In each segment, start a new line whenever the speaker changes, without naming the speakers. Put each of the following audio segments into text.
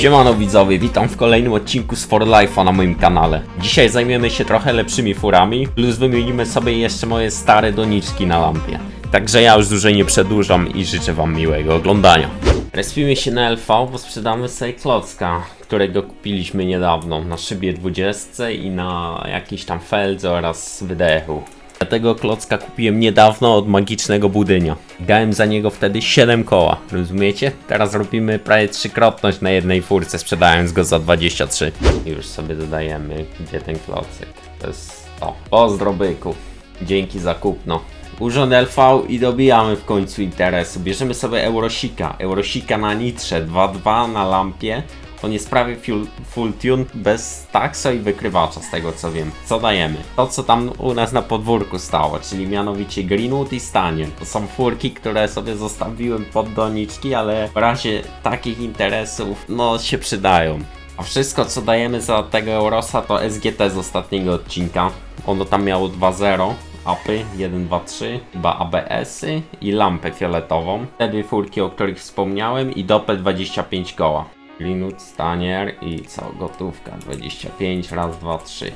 Siemano widzowie, witam w kolejnym odcinku z For Life'a na moim kanale. Dzisiaj zajmiemy się trochę lepszymi furami, plus wymienimy sobie jeszcze moje stare doniczki na lampie. Także ja już dłużej nie przedłużam i życzę wam miłego oglądania. Respimy się na LV, bo sprzedamy sobie klocka, którego kupiliśmy niedawno na szybie 20 i na jakiejś tam feldze oraz wydechu. Ja tego klocka kupiłem niedawno od magicznego budynia. Dałem za niego wtedy 7 koła, rozumiecie? Teraz robimy prawie trzykrotność na jednej furce, sprzedając go za 23. I już sobie dodajemy, gdzie ten klocek. To jest to. Pozdro byku. Dzięki za kupno. Urząd LV i dobijamy w końcu interesu. Bierzemy sobie Eurosika. Eurosika na nitrze 2.2 na lampie. On jest prawie full, full tune bez takso i wykrywacza z tego co wiem. Co dajemy? To co tam u nas na podwórku stało, czyli mianowicie Greenwood i Stanie. To są furki, które sobie zostawiłem pod doniczki, ale w razie takich interesów no się przydają. A wszystko co dajemy za tego Eurosa to SGT z ostatniego odcinka. Ono tam miało 2.0 apy 1, 2, 3, chyba ABS-y i lampę fioletową. Te dwie furki, o których wspomniałem i Doppel 25 koła. Greenwood, Stanier i co? Gotówka 25, raz, dwa, trzy.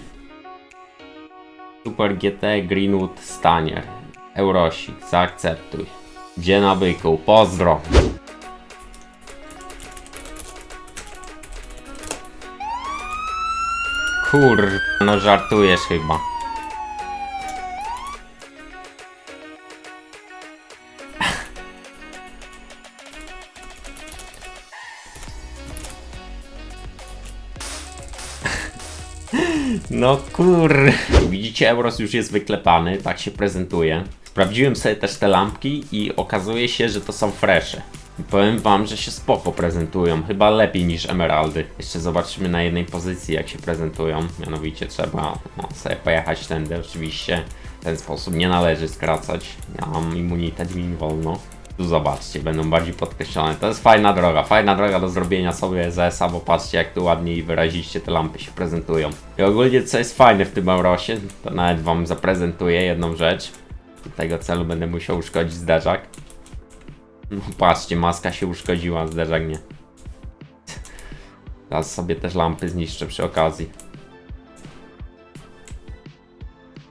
Super GT, Greenwood, Stanier. Eurosik, zaakceptuj. Gdzie na byku? Pozdro! Kur... no żartujesz chyba. No kur... Widzicie, Euros już jest wyklepany, tak się prezentuje. Sprawdziłem sobie też te lampki i okazuje się, że to są fresze. Powiem wam, że się spoko prezentują, chyba lepiej niż emeraldy. Jeszcze zobaczymy na jednej pozycji jak się prezentują, mianowicie trzeba no, sobie pojechać tędy oczywiście. W ten sposób nie należy skracać, ja mam immunitet, mi wolno. Tu zobaczcie, będą bardziej podkreślone. To jest fajna droga, fajna droga do zrobienia sobie ZS-a, bo patrzcie jak tu ładnie i wyraziście te lampy się prezentują. I ogólnie co jest fajne w tym Eurosie, to nawet wam zaprezentuję jedną rzecz. Do tego celu będę musiał uszkodzić zderzak. No patrzcie, maska się uszkodziła, zderzak nie. Teraz sobie też lampy zniszczę przy okazji.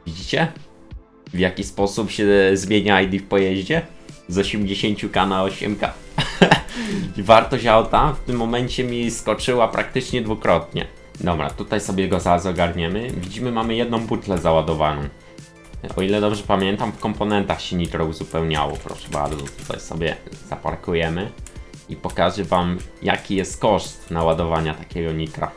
Widzicie? W jaki sposób się zmienia ID w pojeździe? Z 80k na 8k. Wartość auta w tym momencie mi skoczyła praktycznie dwukrotnie. Dobra, tutaj sobie go zaraz ogarniemy. Widzimy, mamy jedną butlę załadowaną. O ile dobrze pamiętam, w komponentach się nitro uzupełniało. Proszę bardzo, tutaj sobie zaparkujemy i pokażę Wam, jaki jest koszt naładowania takiego nitra.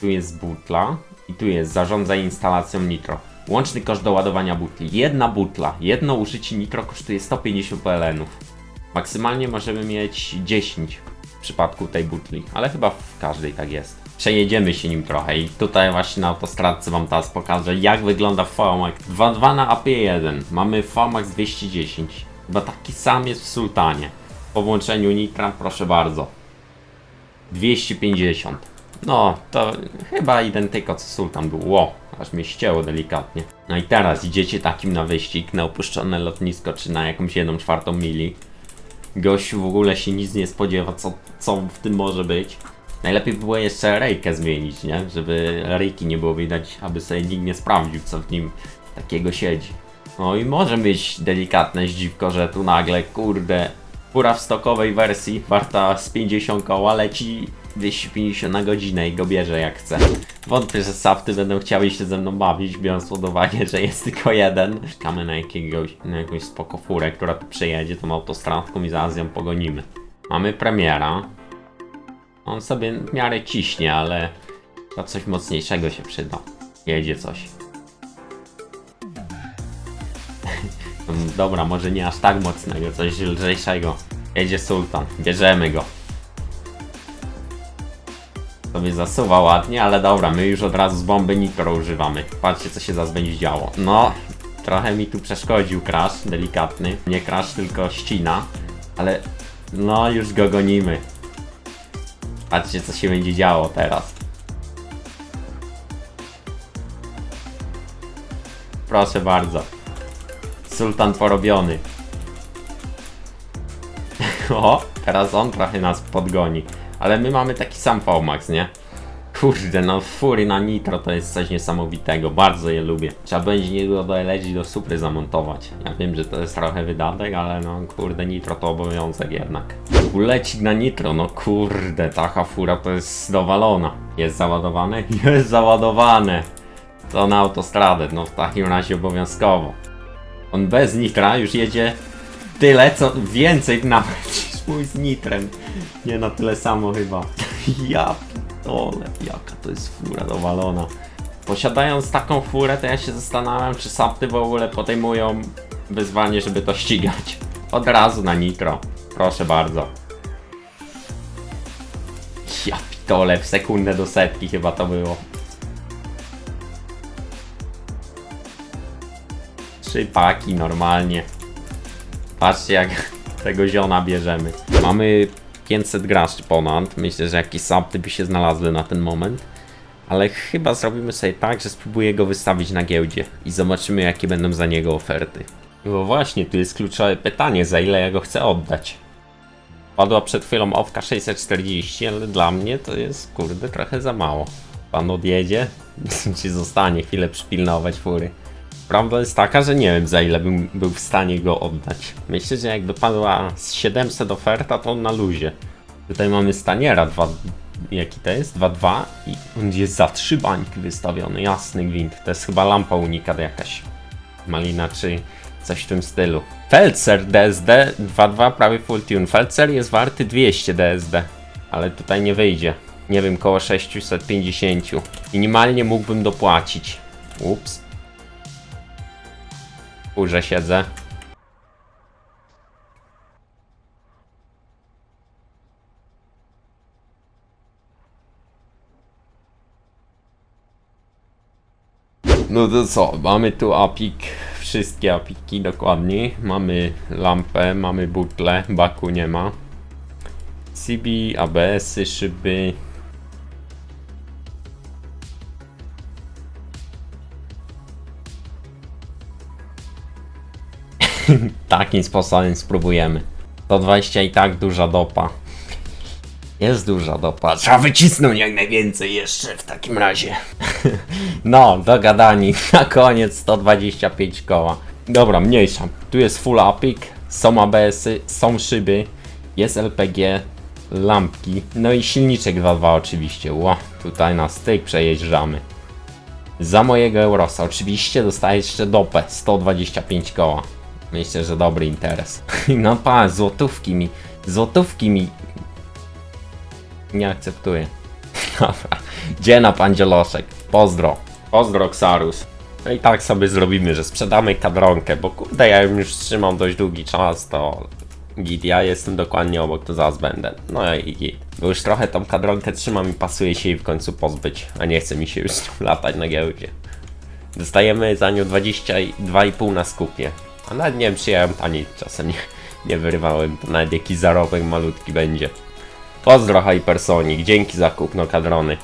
Tu jest butla i tu jest zarządzaj instalacją nitro. Łączny koszt doładowania butli. Jedna butla, jedno użycie nitro kosztuje 150 PLN-ów. Maksymalnie możemy mieć 10 w przypadku tej butli, ale chyba w każdej tak jest. Przejedziemy się nim trochę i tutaj właśnie na autostradce Wam teraz pokażę jak wygląda VMAX 2.2 na AP1. Mamy VMAX 210. Chyba taki sam jest w Sultanie. Po włączeniu nitra, proszę bardzo. 250. No, to chyba identyko co Sultan był. Ło, aż mnie ścięło delikatnie. No i teraz idziecie takim na wyścig, na opuszczone lotnisko, czy na jakąś jedną czwartą mili. Gościu w ogóle się nic nie spodziewa, co, co w tym może być. Najlepiej by było jeszcze rejkę zmienić, nie? Żeby rejki nie było widać, aby sobie nikt nie sprawdził, co w nim takiego siedzi. No i może być delikatne zdziwko, że tu nagle, kurde, fura w stokowej wersji, warta z 50 koła, leci 250 na godzinę i go bierze jak chce. Wątpię, że safty będą chciały się ze mną bawić, biorąc pod uwagę, że jest tylko jeden. Czekamy na, jakiegoś, na jakąś spoko furę, która tu przejedzie tą autostradką i zaraz ją pogonimy. Mamy premiera. On sobie w miarę ciśnie, ale to coś mocniejszego się przyda. Jedzie coś. Dobra, może nie aż tak mocnego, coś lżejszego. Jedzie sultan, bierzemy go. Sobie zasuwa ładnie, ale dobra, my już od razu z bomby nitro używamy. Patrzcie co się zaraz będzie działo. No, trochę mi tu przeszkodził crash, delikatny. Nie crash, tylko ścina. Ale, no już go gonimy. Patrzcie co się będzie działo teraz. Proszę bardzo. Sultan porobiony. O, teraz on trochę nas podgoni. Ale my mamy taki sam VMAX, nie? Kurde, no fury na nitro to jest coś niesamowitego, bardzo je lubię. Trzeba będzie niego do LG do supry zamontować. Ja wiem, że to jest trochę wydatek, ale no kurde, nitro to obowiązek jednak. Ulecik na nitro, no kurde, taka fura to jest dowalona. Jest załadowane? Jest załadowane. To na autostradę, no w takim razie obowiązkowo. On bez nitra już jedzie tyle, co więcej nawet mój z nitrem. Nie na tyle samo chyba. Ja dole, jaka to jest fura dowalona. Posiadając taką furę, to ja się zastanawiam, czy sapty w ogóle podejmują wyzwanie, żeby to ścigać. Od razu na nitro. Proszę bardzo. Ja pitole, w sekundę do setki chyba to było. Trzy paki normalnie. Patrzcie jak tego ziona bierzemy. Mamy 500 graczy ponad. Myślę, że jakieś sapty by się znalazły na ten moment. Ale chyba zrobimy sobie tak, że spróbuję go wystawić na giełdzie i zobaczymy jakie będą za niego oferty. No właśnie, tu jest kluczowe pytanie, za ile ja go chcę oddać. Padła przed chwilą owka 640, ale dla mnie to jest kurde trochę za mało. Pan odjedzie, czy zostanie chwilę przypilnować fury. Prawda jest taka, że nie wiem za ile bym był w stanie go oddać. Myślę, że jakby padła z 700 oferta, to on na luzie. Tutaj mamy Staniera, 2, jaki to jest? 2.2 i on jest za 3 bańki wystawiony, jasny gwint. To jest chyba lampa unikat jakaś. Malina czy coś w tym stylu. Felcer DSD 2.2 prawie full tune. Felcer jest warty 200 DSD, ale tutaj nie wyjdzie. Nie wiem, koło 650. Minimalnie mógłbym dopłacić. Ups. Kurze siedzę. No to co, mamy tu apik, wszystkie apiki dokładnie. Mamy lampę, mamy butle, baku nie ma. CB, ABS-y, szyby. Takim sposobem spróbujemy. 120 i tak duża dopa. Jest duża dopa. Trzeba wycisnąć jak najwięcej jeszcze w takim razie. no, dogadani. Na koniec 125 koła. Dobra, mniejsza. Tu jest full apik, są ABS-y, są szyby, jest LPG, lampki, no i silniczek 2.2 oczywiście. Ło, tutaj na styk przejeżdżamy. Za mojego Eurosa oczywiście dostaję jeszcze dopę 125 koła. Myślę, że dobry interes. No pa, złotówki mi, złotówki mi nie akceptuję. Dobra. Dziena pan Dzieloszek. Pozdro. Pozdro Xarus. No i tak sobie zrobimy, że sprzedamy kadronkę, bo kurde ja już trzymam dość długi czas, to git, ja jestem dokładnie obok, to zaraz będę. No i git. Bo już trochę tą kadronkę trzymam i pasuje się jej w końcu pozbyć, a nie chce mi się już latać na giełdzie. Dostajemy za nią 22,5 na skupie. A nawet nie wiem, czy ja ją taniej czasem nie, nie wyrywałem, to nawet jakiś zarobek malutki będzie. Pozdro Hypersonic, dzięki za kupno kadrony.